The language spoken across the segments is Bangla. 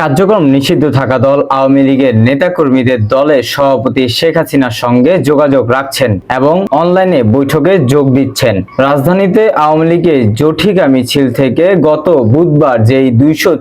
কার্যক্রম নিষিদ্ধ থাকা দল আওয়ামী লীগের নেতাকর্মীদের দলের সভাপতি শেখ হাসিনার সঙ্গে যোগাযোগ রাখছেন এবং অনলাইনে বৈঠকে যোগ দিচ্ছেন। রাজধানীতে আওয়ামী লীগের জঠিকা মিছিল থেকে গত বুধবার যেই দুইশো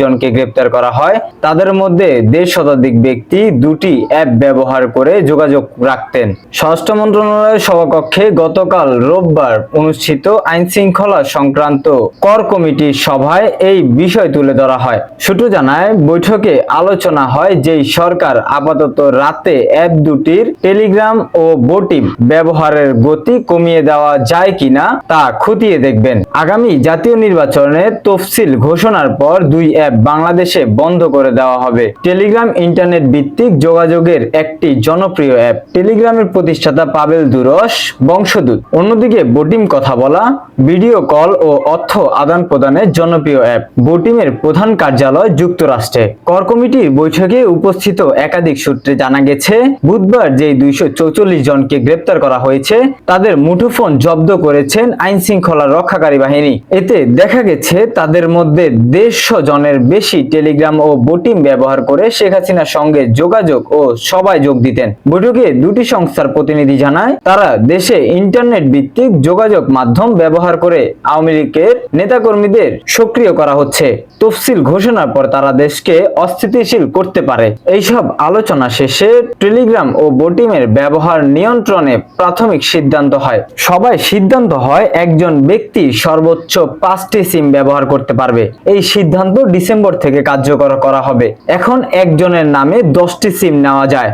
জনকে গ্রেপ্তার করা হয়, তাদের মধ্যে দেড় শতাধিক ব্যক্তি দুটি অ্যাপ ব্যবহার করে যোগাযোগ রাখতেন। স্বরাষ্ট্র মন্ত্রণালয়ের সভাকক্ষে গতকাল রোববার অনুষ্ঠিত আইন শৃঙ্খলা সংক্রান্ত কর কমিটির সভায় এই বিষয় তুলে ধরা হয়। সূত্র জানায় বৈঠকে আলোচনা হয় যেই সরকার আপাতত রাতে অ্যাপ দুটির টেলিগ্রাম ও বোটিম ব্যবহারের গতি কমিয়ে দেওয়া যায় কিনা তা খতিয়ে দেখবেন। আগামী জাতীয় নির্বাচনে তফসিল ঘোষণার পর দুই অ্যাপ বাংলাদেশে বন্ধ করে দেওয়া হবে। টেলিগ্রাম ইন্টারনেট ভিত্তিক যোগাযোগের একটি জনপ্রিয় অ্যাপ। টেলিগ্রামের প্রতিষ্ঠাতা পাবেল দুরস, বংশদূত। অন্যদিকে বোটিম কথা বলা, ভিডিও কল ও অর্থ আদান প্রদানের জনপ্রিয় অ্যাপ। বোটিমের প্রধান কার্যালয় যুক্তরাষ্ট্রে। কর কমিটির বৈঠকে উপস্থিত একাধিক সূত্রে জানা গেছে, বুধবার যে দুইশো জনকে গ্রেপ্তার করা হয়েছে, তাদের মুঠোফোন জব্দ করেছেন আইন শৃঙ্খলা রক্ষাকারী বাহিনী। এতে দেখা গেছে, তাদের মধ্যে দেড়শো জনের বেশি টেলিগ্রাম ও বোটিং ব্যবহার করে শেখ হাসিনার সঙ্গে যোগাযোগ ও সবাই যোগ দিতেন। বৈঠকে দুটি সংস্থার প্রতিনিধি জানায়, তারা দেশে ইন্টারনেট ভিত্তিক যোগাযোগ মাধ্যম ব্যবহার করে আওয়ামী লীগের নেতাকর্মীদের সক্রিয় করা হচ্ছে। তফসিল ঘোষণার পর তারা দেশকে অস্থিতিশীল করতে পারে। এইসব আলোচনা শেষে টেলিগ্রাম ও বোটিমের ব্যবহার নিয়ন্ত্রণে প্রাথমিক সিদ্ধান্ত হয়। সবাই সিদ্ধান্ত হয় একজন ব্যক্তি সর্বোচ্চ পাঁচটি সিম ব্যবহার করতে পারবে। এই সিদ্ধান্ত ডিসেম্বর থেকে কার্যকর করা হবে। এখন একজনের নামে দশটি সিম নেওয়া যায়।